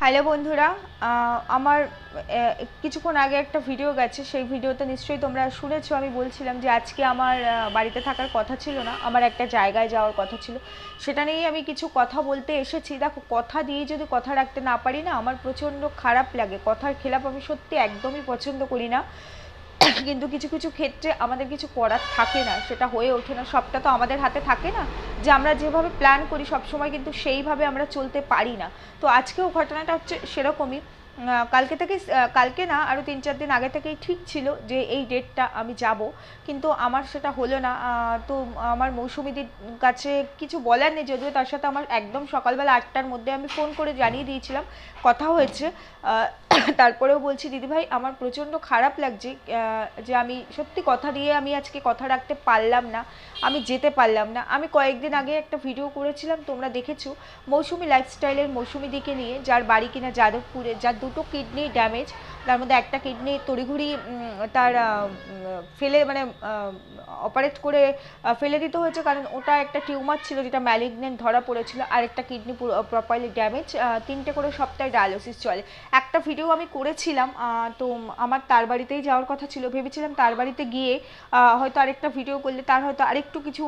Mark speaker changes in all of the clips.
Speaker 1: Hello বন্ধুরা আমার কিছুক্ষণ আগে একটা ভিডিও গেছে, সেই ভিডিওতে নিশ্চয়ই তোমরা শুনেছো, আমি বলছিলাম যে আজকে আমার বাড়িতে থাকার কথা ছিল না, আমার একটা জায়গায় যাওয়ার কথা ছিল। সেটা নিয়েই আমি কিছু কথা বলতে এসেছি। দেখো, কথা দিয়ে যদি কথা রাখতে না পারি না, আমার প্রচণ্ড খারাপ লাগে। কথার খেলাপ আমি সত্যি একদমই পছন্দ করি না। কিন্তু কিছু কিছু ক্ষেত্রে আমাদের কিছু করার থাকে না, সেটা হয়ে ওঠে না। সবটা তো আমাদের হাতে থাকে না যে আমরা যেভাবে প্ল্যান করি, সবসময় কিন্তু সেইভাবে আমরা চলতে পারি না। তো আজকেও ঘটনাটা হচ্ছে সেরকমই। কালকে থেকে কালকে না আরও তিন চার দিন আগে থেকেই ঠিক ছিল যে এই ডেটটা আমি যাব। কিন্তু আমার সেটা হলো না। তো আমার মৌসুমিদির কাছে কিছু বলার নেই, যদিও তার সাথে আমার একদম সকালবেলা আটটার মধ্যে আমি ফোন করে জানিয়ে দিয়েছিলাম। কথা হয়েছে তারপরেও বলছি দিদিভাই আমার প্রচণ্ড খারাপ লাগছে যে আমি সত্যি কথা দিয়ে আমি আজকে কথা রাখতে পারলাম না, আমি যেতে পারলাম না। আমি কয়েকদিন আগে একটা ভিডিও করেছিলাম, তোমরা দেখেছ, মৌসুমি লাইফস্টাইলের মৌসুমি দিকে নিয়ে, যার বাড়ি কিনা যাদবপুরে, যার দুটো কিডনি ড্যামেজ তার মধ্যে একটা কিডনি তড়িঘড়ি তার ফেলে মানে অপারেট করে ফেলে দিতে হয়েছে, কারণ ওটা একটা টিউমার ছিল যেটা ম্যালিগনেন্ট ধরা পড়েছিল আর একটা কিডনি প্রপারলি ড্যামেজ তিনটে করে সপ্তাহে ডায়ালিসিস চলে। একটা ভিডিও আমি করেছিলাম তো আমার তার বাড়িতেই যাওয়ার কথা ছিল। ভেবেছিলাম তার বাড়িতে গিয়ে হয়তো আরেকটা ভিডিও করলে তার হয়তো আরেকটু কিছু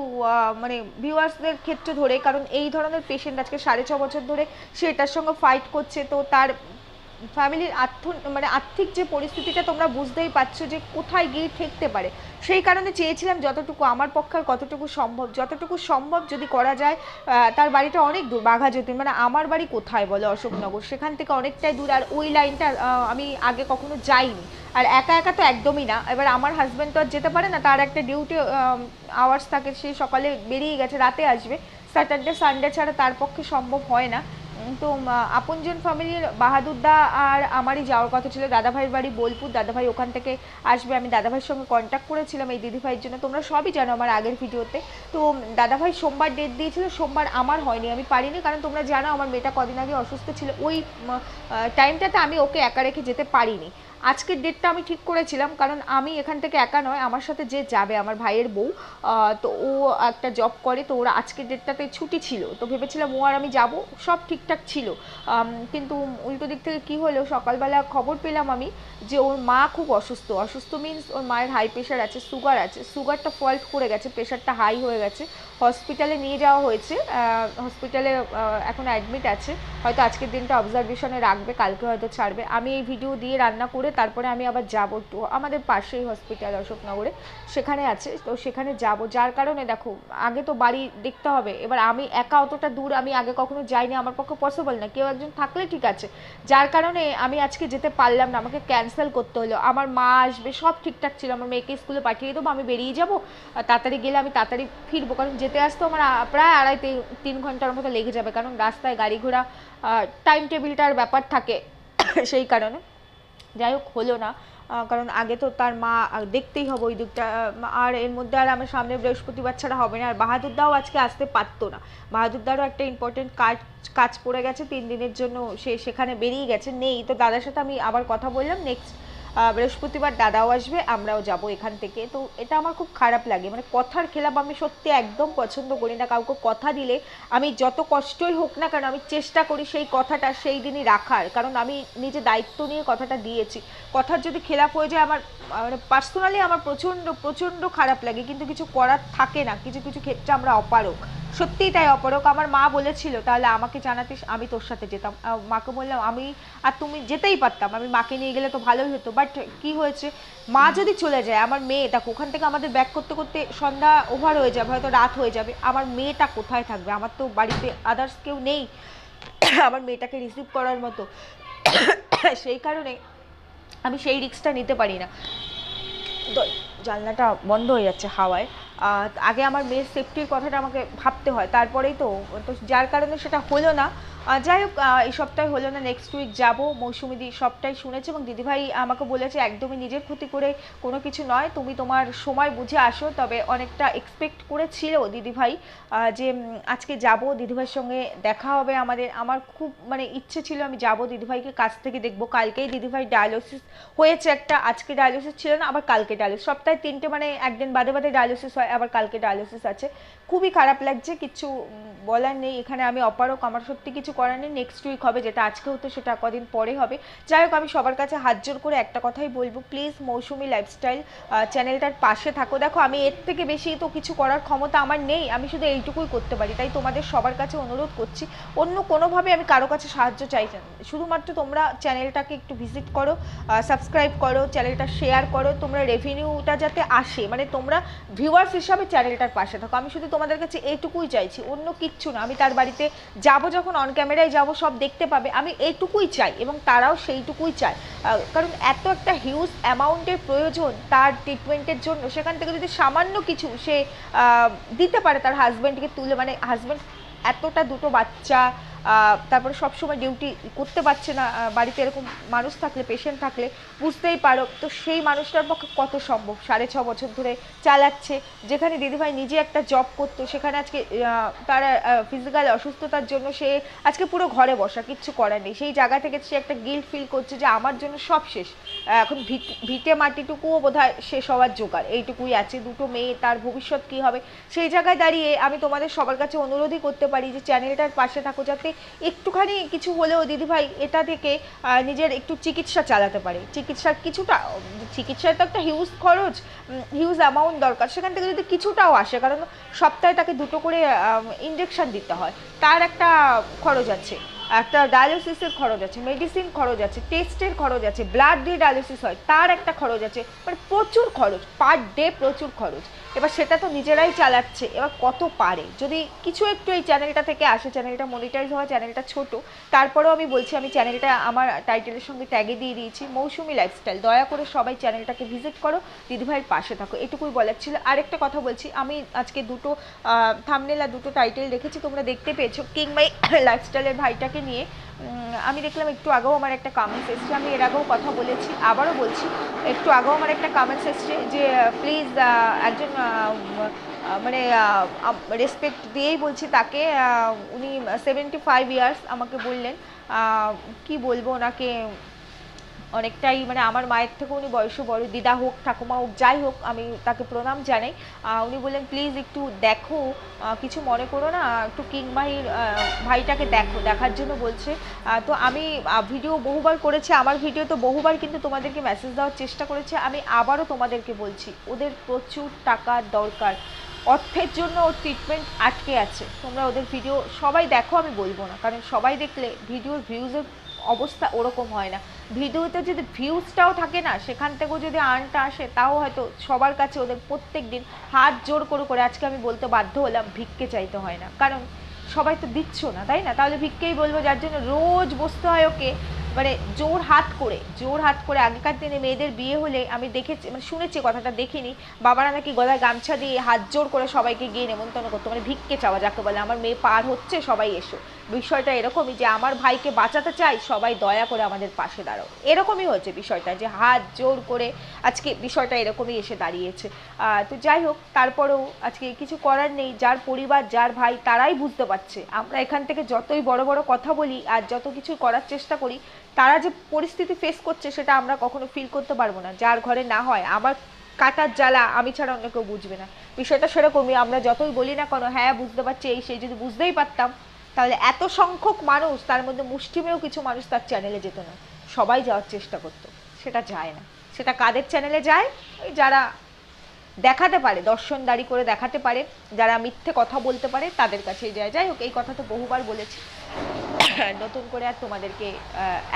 Speaker 1: মানে ভিউয়ার্সদের ক্ষেত্রে ধরে, কারণ এই ধরনের পেশেন্ট আজকে সাড়ে ছ বছর ধরে সে এটার সঙ্গে ফাইট করছে। তো তার ফ্যামিলির আর্থ মানে আর্থিক যে পরিস্থিতিটা তোমরা বুঝতেই পারছ যে কোথায় গিয়ে ঠেকতে পারে। সেই কারণে চেয়েছিলাম যতটুকু আমার পক্ষে কতটুকু সম্ভব, যতটুকু সম্ভব যদি করা যায় তার বাড়িটা অনেক দূর, বাঘা যতীন মানে আমার বাড়ি কোথায় বলে অশোকনগর? সেখান থেকে অনেকটাই দূর, আর ওই লাইনটা আমি আগে কখনো যাইনি। আর একা একা তো একদমই না। এবার আমার হাজব্যান্ড তো আর যেতে পারে না, তার একটা ডিউটি আওয়ার্স থাকে, সে সকালে বেরিয়ে গেছে, রাতে আসবে। স্যাটারডে সানডে ছাড়া তার পক্ষে সম্ভব হয় না। তো আপনজন ফ্যামিলির বাহাদুরদা আর আমারই যাওয়ার কথা ছিল। দাদাভাইয়ের বাড়ি বোলপুর। দাদাভাই ওখান থেকে আসবে। আমি দাদাভাইয়ের সঙ্গে কন্ট্যাক্ট করেছিলাম এই দিদিভাইয়ের জন্য। তোমরা সবই জানো আমার আগের ভিডিওতে। তো দাদাভাই সোমবার ডেট দিয়েছিল। সোমবার আমার হয়নি। আমি পারিনি কারণ তোমরা জানো আমার মেয়েটা কদিন আগে অসুস্থ ছিল। ওই টাইমটাতে আমি ওকে একা রেখে যেতে পারিনি। আজকের ডেটটা আমি ঠিক করেছিলাম, কারণ আমি এখান থেকে একা নয়, আমার সাথে যে যাবে, আমার ভাইয়ের বউ তো ও একটা জব করে, তো ওরা আজকের ডেটটাতে ছুটি ছিল, তো ভেবেছিলাম ও আর আমি যাব, সব ঠিকঠাক ছিল। কিন্তু উল্টো দিক থেকে কি হলো, সকালবেলা খবর পেলাম আমি যে ওর মা খুব অসুস্থ অসুস্থ মিন্স ওর মায়ের হাই প্রেশার আছে সুগার আছে সুগারটা ফল্ট করে গেছে প্রেশারটা হাই হয়ে গেছে হসপিটালে নিয়ে যাওয়া হয়েছে হসপিটালে এখন অ্যাডমিট আছে, হয়তো আজকের দিনটা অবজারভেশনে রাখবে, কালকে হয়তো ছাড়বে, আমি এই ভিডিও দিয়ে রান্না করে তারপরে আমি আবার যাব একটু আমাদের পাশেই হসপিটাল অশোকনগরে। সেখানে আছে, তো সেখানে যাব। যার কারণে দেখো, আগে তো বাড়ি দেখতে হবে। এবার আমি একা অতটা দূর, আমি আগে কখনো যাইনি, আমার পক্ষে পসিবল না। কেউ একজন থাকলে ঠিক আছে। যার কারণে আমি আজকে যেতে পারলাম না, আমাকে ক্যান্সেল করতে হলো। আমার মা আসবে, সব ঠিকঠাক ছিল। আমার মেয়েকে স্কুলে পাঠিয়ে দেবো, আমি বেরিয়ে যাব। তাড়াতাড়ি গেলে আমি তাড়াতাড়ি ফিরবো। কারণ যেতে আসতে আমার প্রায় আড়াই তি- তিন ঘণ্টার মতো লেগে যাবে। কারণ রাস্তায় গাড়ি ঘোড়া টাইম টেবিলটার ব্যাপার থাকে সেই কারণে। যাই হোক, হলো না। কারণ আগে তো তার মা দেখতেই হবে ওই দিকটা। আর এর মধ্যে আর আমার সামনে বৃহস্পতিবার ছাড়া হবে না। আর বাহাদুরদাও আজকে আসতে পারতো না। বাহাদুরদারও একটা ইম্পর্টেন্ট কাজ কাজ পড়ে গেছে, তিন দিনের জন্য সে সেখানে বেরিয়ে গেছে, নেই। তো দাদার সাথে আমি আবার কথা বললাম। নেক্সট বৃহস্পতিবার দাদাও আসবে, আমরাও যাব এখান থেকে। তো এটা আমার খুব খারাপ লাগে। মানে কথার খেলাপ আমি সত্যি একদম পছন্দ করি না। কাউকে কথা দিলে আমি যত কষ্টই হোক না কেন আমি চেষ্টা করি সেই কথাটা সেই দিনই রাখার। কারণ আমি নিজে দায়িত্ব নিয়ে কথাটা দিয়েছি। কথার যদি খেলাপ হয়ে যায় আমার মানে পার্সোনালি আমার প্রচণ্ড প্রচণ্ড খারাপ লাগে। কিন্তু কিছু করার থাকে না। কিছু কিছু ক্ষেত্রে আমরা অপারক সত্যিই তাই অপরক আমার মা বলেছিল, তাহলে আমাকে জানাতিস, আমি তোর সাথে যেতাম। মাকে বললাম, আমি আর তুমি যেতেই পারতাম, আমি মাকে নিয়ে গেলে তো ভালোই হতো। বাট কি হয়েছে? মা যদি চলে যায়, আমার মেয়ে, দেখো, ওখান থেকে আমাদের ব্যাক করতে করতে সন্ধ্যা ওভার হয়ে যাবে, হয়তো রাত হয়ে যাবে। আমার মেয়েটা কোথায় থাকবে? আমার তো বাড়িতে আদার্স কেউ নেই। আমার মেয়েটাকে রিসিভ করার মতো। সেই কারণে আমি সেই রিস্কটা নিতে পারি না। জানলাটা বন্ধ হয়ে যাচ্ছে হাওয়ায়। আগে আমার মেয়ের সেফটির কথাটা আমাকে ভাবতে হয়। তারপরেই তো তো যার কারণে সেটা হলো না। যাই হোক এই সপ্তাহে হলো না নেক্সট উইক যাব, মৌসুমি দি সবটাই শুনেছে এবং দিদিভাই আমাকে বলেছে, একদমই নিজের ক্ষতি করে কোনো কিছু নয়, তুমি তোমার সময় বুঝে আসো। তবে অনেকটা এক্সপেক্ট করেছিল দিদিভাই যে আজকে যাব, দিদিভাইয়ের সঙ্গে দেখা হবে আমাদের। আমার খুব মানে ইচ্ছে ছিল আমি যাব দিদিভাইকে, কাছ থেকে দেখব। কালকেই দিদিভাই ডায়ালিসিস হয়েছে একটা, আজকে ডায়ালিসিস ছিল না, আবার কালকে ডায়ালিসিস সপ্তাহে তিনটে মানে একদিন বাদে বাদে ডায়ালিসিস হয়, আবার কালকে ডায়ালিসিস আছে। খুবই খারাপ লাগছে, কিছু বলার নেই। এখানে আমি অপারক আমার সত্যি কিছু করার নেই নেক্সট উইক হবে, যেটা আজকে হতো সেটা কদিন পরে হবে। যাই হোক, আমি সবার কাছে হাত জোর করে একটা কথাই বলব প্লিজ মৌসুমি লাইফস্টাইল চ্যানেলটার পাশে থাকো। দেখো, আমি এর থেকে বেশি তো কিছু করার ক্ষমতা আমার নেই, আমি শুধু এইটুকুই করতে পারি, তাই তোমাদের সবার কাছে অনুরোধ করছি, অন্য কোনোভাবে আমি কারও কাছে সাহায্য চাইছি না। শুধুমাত্র তোমরা চ্যানেলটাকে একটু ভিজিট করো সাবস্ক্রাইব করো চ্যানেলটা শেয়ার করো, তোমরা রেভিনিউটা যাতে আসে মানে তোমরা ভিউয়ার্স হিসাবে চ্যানেলটার পাশে থাকো। আমি শুধু তোমাদের কাছে এইটুকুই চাইছি, অন্য কিচ্ছু না, আমি তার বাড়িতে যাব যখন অন ক্যামেরায় যাব, সব দেখতে পাবে। আমি এইটুকুই চাই এবং তারাও সেইটুকুই চায়। কারণ এত একটা হিউজ অ্যামাউন্টের প্রয়োজন তার ট্রিটমেন্টের জন্য, সেখান থেকে যদি সামান্য কিছু সে দিতে পারে তার হাজব্যান্ডকে তুলে মানে হাজব্যান্ড এতটা দুটো বাচ্চা তারপরে সবসময় ডিউটি করতে পারছে না বাড়িতে এরকম মানুষ থাকলে পেশেন্ট থাকলে, বুঝতেই পারো। তো সেই মানুষটার পক্ষে কত সম্ভব? সাড়ে ছ বছর ধরে চালাচ্ছে। যেখানে দিদিভাই নিজে একটা জব করতো, সেখানে আজকে তার ফিজিক্যাল অসুস্থতার জন্য সে আজকে পুরো ঘরে বসা, কিচ্ছু করার নেই। সেই জায়গা থেকে সে একটা গিল্ট ফিল করছে যে আমার জন্য সব শেষ। এখন ভিট- মাটিটুকুও বোধহয় শেষ হওয়ার জোগাড়। এইটুকুই আছে, দুটো মেয়ে, তার ভবিষ্যৎ কী হবে? সেই জায়গায় দাঁড়িয়ে আমি তোমাদের সবার কাছে অনুরোধই করতে পারি যে চ্যানেলটার পাশে থাকো, যাতে একটুখানি কিছু হলেও দিদিভাই এটা থেকে নিজের একটু চিকিৎসা চালাতে পারে। চিকিৎসার কিছুটা, চিকিৎসার তো একটা হিউজ খরচ হিউজ অ্যামাউন্ট দরকার। সেখান থেকে যদি কিছুটাও আসে, কারণ সপ্তাহে তাকে দুটো করে ইঞ্জেকশান দিতে হয়, তার একটা খরচ আছে। একটা ডায়ালিসিসের খরচ আছে মেডিসিন খরচ আছে টেস্টের খরচ আছে ব্লাড দিয়ে ডায়ালিসিস হয়, তার একটা খরচ আছে মানে প্রচুর খরচ পার ডে প্রচুর খরচ। এবার সেটা তো নিজেরাই চালাচ্ছে, এবার কত পারে? যদি কিছু একটু এই চ্যানেলটা থেকে আসে চ্যানেলটা মনিটাইজ হওয়া চ্যানেলটা ছোট, তারপরেও আমি বলছি, আমি চ্যানেলটা আমার টাইটেলের সঙ্গে ট্যাগে দিয়ে দিয়েছি, মৌসুমি লাইফস্টাইল দয়া করে সবাই চ্যানেলটাকে ভিজিট করো দিদিভাইয়ের পাশে থাকো। এটুকুই বলার ছিল। আরেকটা কথা বলছি, আমি আজকে দুটো থামনেলা দুটো টাইটেল রেখেছি তোমরা দেখতে পেয়েছ। কিংবাই লাইফস্টাইলের ভাইটাকে নিয়ে আমি দেখলাম একটু আগেও আমার একটা কামেন্টস এসছে, আমি এর আগেও কথা বলেছি, আবারও বলছি, একটু আগেও আমার একটা কামেন্টস এসছে যে প্লিজ একজন মানে রেসপেক্ট দিয়েই বলছি তাকে উনি সেভেন্টি ফাইভ ইয়ার্স আমাকে বললেন কি বলব ওনাকে অনেকটাই মানে আমার মায়ের থেকে উনি বয়সে বড়, দিদা হোক ঠাকুমা হোক, যাই হোক, আমি তাকে প্রণাম জানাই। উনি বললেন প্লিজ একটু দেখো কিছু মনে করো না, একটু কিংবাহির ভাইটাকে দেখো, দেখার জন্য বলছে। তো আমি ভিডিও বহুবার করেছি, আমার ভিডিও তো বহুবার কিন্তু তোমাদেরকে মেসেজ দেওয়ার চেষ্টা করেছি, আমি আবারও তোমাদেরকে বলছি, ওদের প্রচুর টাকার দরকার, অর্থের জন্য ওর ট্রিটমেন্ট আটকে আছে, তোমরা ওদের ভিডিও সবাই দেখো, আমি বলব না, কারণ সবাই দেখলে ভিডিওর ভিউজের অবস্থা ওরকম হয় না। ভিডিওতে যদি ভিউজটাও থাকে না, সেখান থেকেও যদি আর্নটা আসে, তাও হয়তো সবার কাছে ওদের প্রত্যেক দিন হাত জোর করে করে আজকে আমি বলতে বাধ্য হলাম, ভিক্ষে চাইতে হয় না। কারণ সবাই তো দিচ্ছ না, তাই না? তাহলে ভিক্ষেই বলব যার জন্য রোজ বসতে হয় ওকে। মানে জোর হাত করে, জোর হাত করে আগেকার দিনে মেয়েদের বিয়ে হলে আমি দেখেছি মানে শুনেছি কথাটা, দেখিনি। বাবারা নাকি গলায় গামছা দিয়ে হাত জোর করে সবাইকে গিয়ে নেমন্তন্ন করতো মানে ভিক্ষে চাওয়া যাকে বলে। আমার মেয়ে পার হচ্ছে, সবাই এসো। বিষয়টা এরকমই যে আমার ভাইকে বাঁচাতে চাই, সবাই দয়া করে আমাদের পাশে দাঁড়াও। এরকমই হয়েছে বিষয়টা, যে হাত জোর করে আজকে বিষয়টা এরকমই এসে দাঁড়িয়েছে। তো যাই হোক, তারপরেও আজকে কিছু করার নেই, যার পরিবার, যার ভাই, তারাই বুঝতে পারছে। আমরা এখান থেকে যতই বড় বড় কথা বলি আর যত কিছু করার চেষ্টা করি তারা যে পরিস্থিতি ফেস করছে সেটা আমরা কখনো ফিল করতে পারব না। যার ঘরে না হয়, আমার কাটার জ্বালা আমি ছাড়া অন্য কেউ বুঝবে না। বিষয়টা সেরকমই, আমরা যতই বলি না কেন হ্যাঁ বুঝতে পারছি এই, সেই যদি বুঝতেই পারতাম, তাহলে এত সংখ্যক মানুষ, তার মধ্যে মুষ্টিমেয় কিছু মানুষ তার চ্যানেলে যেত না। সবাই যাওয়ার চেষ্টা করতো। সেটা যায় না। সেটা কাদের চ্যানেলে যায়? ওই যারা দেখাতে পারে দর্শনদারি করে দেখাতে পারে, যারা মিথ্যে কথা বলতে পারে, তাদের কাছেই যায়। যাই হোক, এই কথা তো বহুবার বলেছি। নতুন করে আর তোমাদেরকে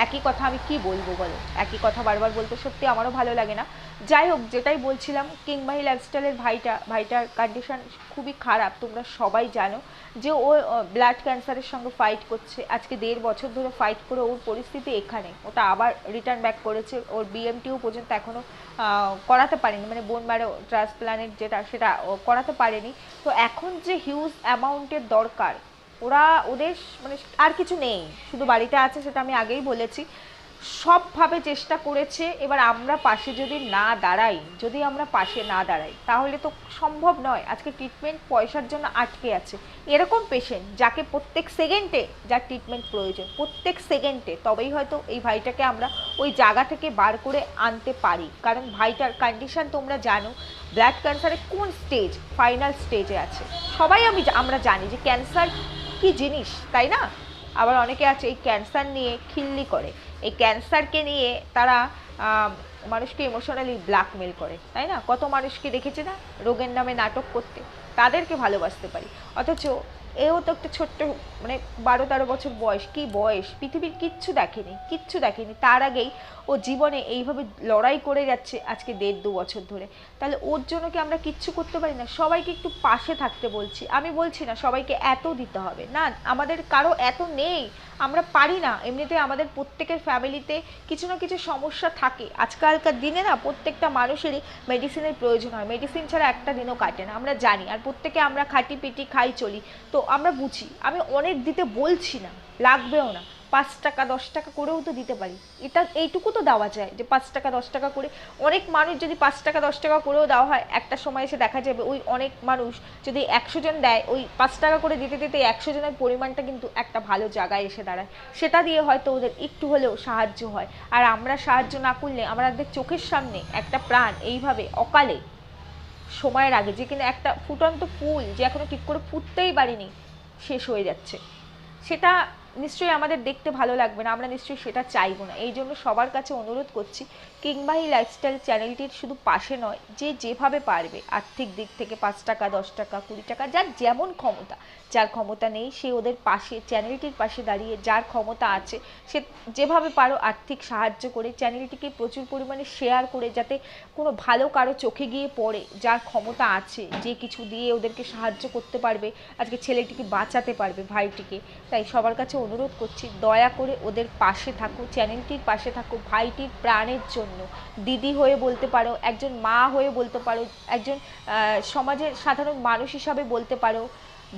Speaker 1: একই কথা আমি কি বলব বলো? একই কথা বারবার বলতে সত্যি আমারও ভালো লাগে না। যাই হোক, যেটাই বলছিলাম কিংবাহি লাইফস্টাইলের ভাইটা, ভাইটার কন্ডিশন খুবই খারাপ, তোমরা সবাই জানো যে ও ব্লাড ক্যান্সারের সঙ্গে ফাইট করছে। আজকে দেড় বছর ধরে ফাইট করে ওর পরিস্থিতি এখানে। ওটা আবার রিটার্ন ব্যাক করেছে। ওর বিএমটিও পর্যন্ত এখনও করাতে পারেনি। মানে বোন ম্যারো ট্রান্সপ্লান্টের যেটা, সেটা করাতে পারেনি। তো এখন যে হিউজ অ্যামাউন্টের দরকার ওরা ওদের মানে আর কিছু নেই, শুধু বাড়িতে আছে সেটা আমি আগেই বলেছি। সবভাবে চেষ্টা করেছে, এবার আমরা পাশে যদি না দাঁড়াই, যদি আমরা পাশে না দাঁড়াই, তাহলে তো সম্ভব নয়। আজকে ট্রিটমেন্ট পয়সার জন্য আটকে আছে। এরকম পেশেন্ট যাকে প্রত্যেক সেকেন্ডে যার ট্রিটমেন্ট প্রয়োজন, প্রত্যেক সেকেন্ডে তবেই হয়তো এই ভাইটাকে আমরা ওই জায়গা থেকে বার করে আনতে পারি। কারণ ভাইটার কন্ডিশন তোমরা জানো ব্লাড ক্যান্সারের কোন স্টেজ ফাইনাল স্টেজে আছে? সবাই আমি আমরা জানি যে ক্যান্সার কি জিনিস, তাই না? আবার অনেকে আছে এই ক্যান্সার নিয়ে খিল্লি করে। এই ক্যান্সারকে নিয়ে তারা মানুষকে ইমোশনালি ব্ল্যাকমেল করে, তাই না? কত মানুষকে দেখেছে না? রোগের নামে নাটক করতে। তাদেরকে ভালোবাসতে পারি। অথচ এও তো একটা ছোট্ট মানে বারো তেরো বছর বয়স। কি বয়স? পৃথিবীর কিচ্ছু দেখেনি কিচ্ছু দেখেনি। তার আগেই ও জীবনে এইভাবে লড়াই করে যাচ্ছে আজকে দেড় দু বছর ধরে। তাহলে ওর জন্য কি আমরা কিচ্ছু করতে পারি না? সবাইকে একটু পাশে থাকতে বলছি। আমি বলছি না, সবাইকে এত দিতে হবে। না, আমাদের কারও এত নেই। আমরা পারি না। এমনিতে আমাদের প্রত্যেকের ফ্যামিলিতে কিছু না কিছু সমস্যা থাকে। আজকালকার দিনে না প্রত্যেকটা মানুষেরই মেডিসিনের প্রয়োজন হয়। মেডিসিন ছাড়া একটা দিনও কাটে না। আমরা জানি। আর প্রত্যেকে আমরা খাটি পিটি খাই চলি। তো আমরা বুঝি। আমি অনেক দিতে বলছি না। লাগবেও না। পাঁচ টাকা, দশ টাকা করেও তো দিতে পারি। এটা, এইটুকু তো দেওয়া যায় যে পাঁচ টাকা, দশ টাকা করে। অনেক মানুষ যদি পাঁচ টাকা, দশ টাকা করেও দেওয়া হয়, একটা সময় এসে দেখা যাবে ওই অনেক মানুষ যদি একশো জন দেয়, ওই পাঁচ টাকা করে দিতে দিতে একশো জনের পরিমাণটা কিন্তু একটা ভালো জায়গায় এসে দাঁড়ায়। সেটা দিয়ে হয়তো ওদের একটু হলেও সাহায্য হয়। আর আমরা সাহায্য না করলে আমাদের চোখের সামনে একটা প্রাণ এইভাবে অকালে সময়ের আগে, যে কিনা একটা ফুটন্ত ফুল যে এখনও ঠিক করে ফুটতেই পারিনি, শেষ হয়ে যাচ্ছে। সেটা নিশ্চয়ই আমাদের দেখতে ভালো লাগবে না, আমরা নিশ্চয়ই সেটা চাইব না। এই জন্য সবার কাছে অনুরোধ করছি কিংবা এই লাইফস্টাইল চ্যানেলটির শুধু পাশে নয়, যে যেভাবে পারবে, আর্থিক দিক থেকে পাঁচ টাকা, দশ টাকা, কুড়ি টাকা, যার যেমন ক্ষমতা, যার ক্ষমতা নেই, সে ওদের পাশে চ্যানেলটির পাশে দাঁড়িয়ে যার ক্ষমতা আছে, সে যেভাবে পারো আর্থিক সাহায্য করে চ্যানেলটিকে প্রচুর পরিমাণে শেয়ার করে যাতে কোনো ভালো কারও চোখে গিয়ে পড়ে, যার ক্ষমতা আছে, যে কিছু দিয়ে ওদেরকে সাহায্য করতে পারবে, আজকে ছেলেটিকে বাঁচাতে পারবে, ভাইটিকে। তাই সবার কাছে অনুরোধ করছি, দয়া করে ওদের পাশে থাকো চ্যানেলটির পাশে থাকো, ভাইটির প্রাণের জন্য। দিদি হয়ে বলতে পারো, একজন মা হয়ে বলতে পারো, একজন সমাজের সাধারণ মানুষ হিসাবে বলতে পারো,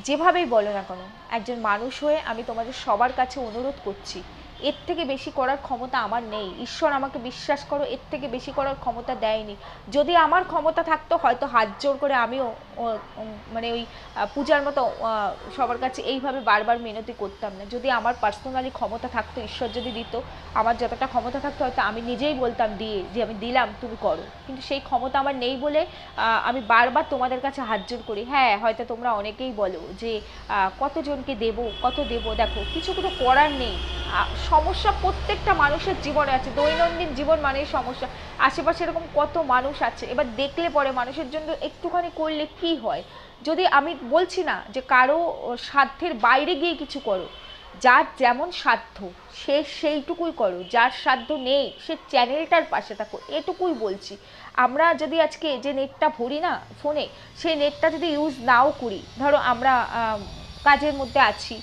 Speaker 1: যেভাবেই বলো না কেন, একজন মানুষ হয়ে আমি তোমাদের সবার কাছে অনুরোধ করছি। এর থেকে বেশি করার ক্ষমতা আমার নেই। ঈশ্বর আমাকে বিশ্বাস করো, এর থেকে বেশি করার ক্ষমতা দেয়নি। যদি আমার ক্ষমতা থাকতো, হয়তো হাত জোর করে আমিও মানে ওই পূজার মতো সবার কাছে এইভাবে বারবার মিনতি করতাম না। যদি আমার পার্সোনালি ক্ষমতা থাকতো, ঈশ্বর যদি দিত, আমার যতটা ক্ষমতা থাকতো, হয়তো আমি নিজেই বলতাম দিয়ে যে আমি দিলাম, তুমি করো। কিন্তু সেই ক্ষমতা আমার নেই বলে আমি বারবার তোমাদের কাছে হাত জোর করি। হ্যাঁ হয়তো তোমরা অনেকেই বলো যে কতজনকে দেব, কত দেব? দেখো, কিছু কোনো করার নেই। সমস্যা প্রত্যেকটা মানুষের জীবনে আছে। দৈনন্দিন জীবন মানেই সমস্যা। আশেপাশে এরকম কত মানুষ আছে? এবার দেখলে পরে মানুষের জন্য একটুখানি করলে কি হয়? যদি আমি বলছি না যে কারও সাধ্যের বাইরে গিয়ে কিছু করো যার যেমন সাধ্য সে সেইটুকুই করো যার সাধ্য নেই সে চ্যানেলটার পাশে থাকো এটুকুই বলছি। আমরা যদি আজকে যে নেটটা ভরি না ফোনে সেই নেটটা যদি ইউজ নাও করি ধরো আমরা আম, কাজের মধ্যে আছি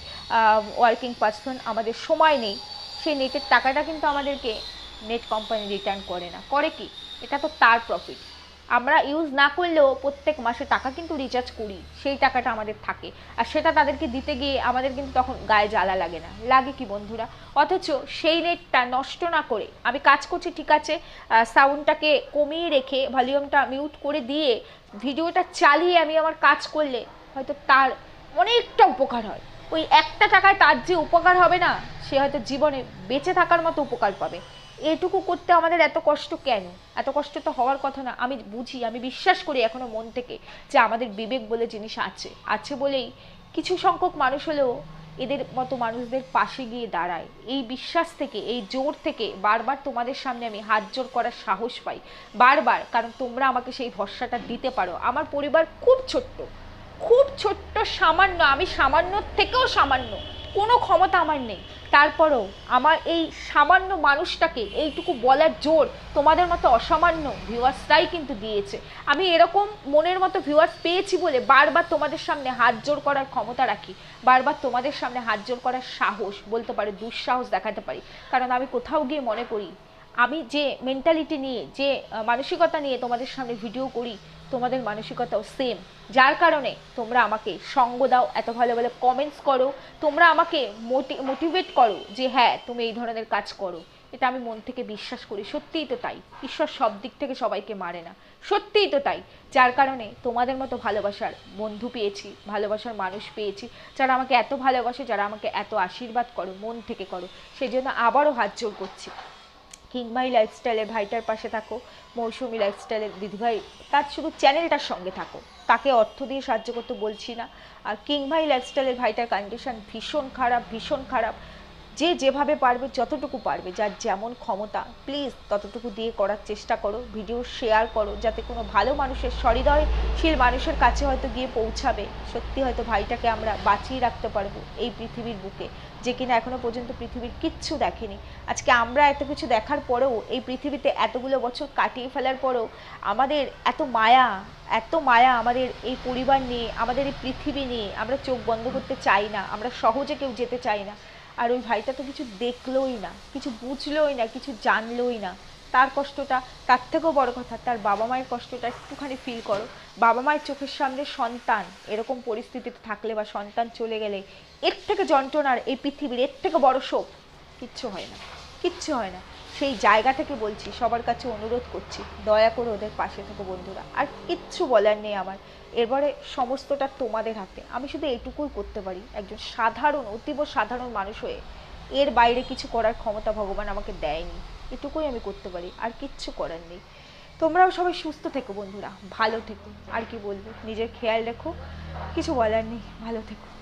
Speaker 1: ওয়ার্কিং পার্সন আমাদের সময় নেই। সেই নেটের টাকাটা কিন্তু আমাদেরকে নেট কোম্পানি রিটার্ন করে না। করে কি? এটা তো তার প্রফিট আমরা ইউজ না করলেও প্রত্যেক মাসে টাকা কিন্তু রিচার্জ করি, সেই টাকাটা আমাদের থাকে। আর সেটা তাদেরকে দিতে গিয়ে আমাদের কিন্তু তখন গায়ে জ্বালা লাগে না। লাগে কি বন্ধুরা? অথচ সেই নেটটা নষ্ট না করে আমি কাজ করছি, ঠিক আছে সাউন্ডটাকে কমিয়ে রেখে ভলিউমটা মিউট করে দিয়ে ভিডিওটা চালিয়ে আমি আমার কাজ করলে হয়তো তার অনেকটা উপকার হয়। ওই একটা টাকায় তার যে উপকার হবে না, সে হয়তো জীবনে বেঁচে থাকার মতো উপকার পাবে। এটুকু করতে আমাদের এত কষ্ট কেন? এত কষ্ট তো হওয়ার কথা না। আমি বুঝি, আমি বিশ্বাস করি এখনও মন থেকে যে আমাদের বিবেক বলে জিনিস আছে। আছে বলেই কিছু সংখ্যক মানুষ হলেও এদের মতো মানুষদের পাশে গিয়ে দাঁড়ায়। এই বিশ্বাস থেকে, এই জোর থেকে বারবার তোমাদের সামনে আমি হাত জোর করার সাহস পাই। বারবার, কারণ তোমরা আমাকে সেই ভরসাটা দিতে পারো। আমার পরিবার খুব ছোট্ট। খুব ছোট্ট সামান্য, আমি সামান্য থেকেও সামান্য, কোনো ক্ষমতা আমার নেই। তারপরেও আমার এই সামান্য মানুষটাকে এইটুকু বলার জোর তোমাদের মতো অসামান্য ভিউয়ার্সরাই কিন্তু দিয়েছে। আমি এরকম মনের মতো ভিউয়ার্স পেয়েছি বলে বারবার তোমাদের সামনে হাত জোর করার ক্ষমতা রাখি, বারবার তোমাদের সামনে হাত জোর করার সাহস, বলতে পারি দুঃসাহস দেখাতে পারি। কারণ আমি কোথাও গিয়ে মনে করি, আমি যে মেন্টালিটি নিয়ে, যে মানসিকতা নিয়ে তোমাদের সামনে ভিডিও করি তোমাদের মানসিকতাও সেম যার কারণে তোমরা আমাকে সঙ্গ দাও, এত ভালো ভালো কমেন্টস করো, তোমরা আমাকে মোটিভেট করো যে হ্যাঁ তুমি এই ধরনের কাজ করো। এটা আমি মন থেকে বিশ্বাস করি। সত্যিই তো তাই। ঈশ্বর সব দিক থেকে সবাইকে মারে না। সত্যিই তো তাই। যার কারণে তোমাদের মতো ভালোবাসার বন্ধু পেয়েছি, ভালোবাসার মানুষ পেয়েছি, যারা আমাকে এত ভালোবাসে, যারা আমাকে এত আশীর্বাদ করো, মন থেকে করো সেই জন্য আবারও হাত জোর করছি। কিংমাই লাইফস্টাইলের ভাইটার পাশে থাকো, মৌসুমি লাইফস্টাইলের দিদিভাই, তার শুধু চ্যানেলটার সঙ্গে থাকো। তাকে অর্থ দিয়ে সাহায্য করতে বলছি না। আর কিংভাই লাইফস্টাইলের ভাইটার কন্ডিশন ভীষণ খারাপ ভীষণ খারাপ। যে যেভাবে পারবে, যতটুকু পারবে, যার যেমন ক্ষমতা প্লিজ ততটুকু দিয়ে করার চেষ্টা করো ভিডিও শেয়ার করো, যাতে কোনো ভালো মানুষের সহৃদয়শীল মানুষের কাছে হয়তো গিয়ে পৌঁছাবে। সত্যি হয়তো ভাইটাকে আমরা বাঁচিয়ে রাখতে পারব এই পৃথিবীর বুকে, যে কিনা এখনও পর্যন্ত পৃথিবীর কিচ্ছু দেখেনি। আজকে আমরা এত কিছু দেখার পরেও, এই পৃথিবীতে এতগুলো বছর কাটিয়ে ফেলার পরেও, আমাদের এত মায়া এত মায়া আমাদের এই পরিবার নিয়ে, আমাদের এই পৃথিবী নিয়ে আমরা চোখ বন্ধ করতে চাই না, আমরা সহজে কেউ যেতে চাই না। আর ওই ভাইটা তো কিছু দেখলোই না, কিছু বুঝলোই না, কিছু জানলোই না। তার কষ্টটা, তার থেকেও বড় কথা, তার বাবা মায়ের কষ্টটা একটুখানি ফিল করো। বাবা মায়ের চোখের সামনে সন্তান, এরকম পরিস্থিতিতে থাকলে বা সন্তান চলে গেলে এর থেকে যন্ত্রণার এই পৃথিবীর এর থেকে বড় শোক কিচ্ছু হয় না, কিচ্ছু হয় না। সেই জায়গা থেকে বলছি, সবার কাছে অনুরোধ করছি, দয়া করে ওদের পাশে থেকো বন্ধুরা। আর কিচ্ছু বলার নেই আমার। এরপরে সমস্তটা তোমাদের হাতে। আমি শুধু এটুকুই করতে পারি। একজন সাধারণ, অতীব সাধারণ মানুষ হয়ে এর বাইরে কিছু করার ক্ষমতা ভগবান আমাকে দেয়নি। এটুকুই আমি করতে পারি। আর কিচ্ছু করার নেই। তোমরাও সবাই সুস্থ থেকো বন্ধুরা, ভালো থেকো। আর কি বলব? নিজের খেয়াল রেখো। কিছু বলার নেই। ভালো থেকো।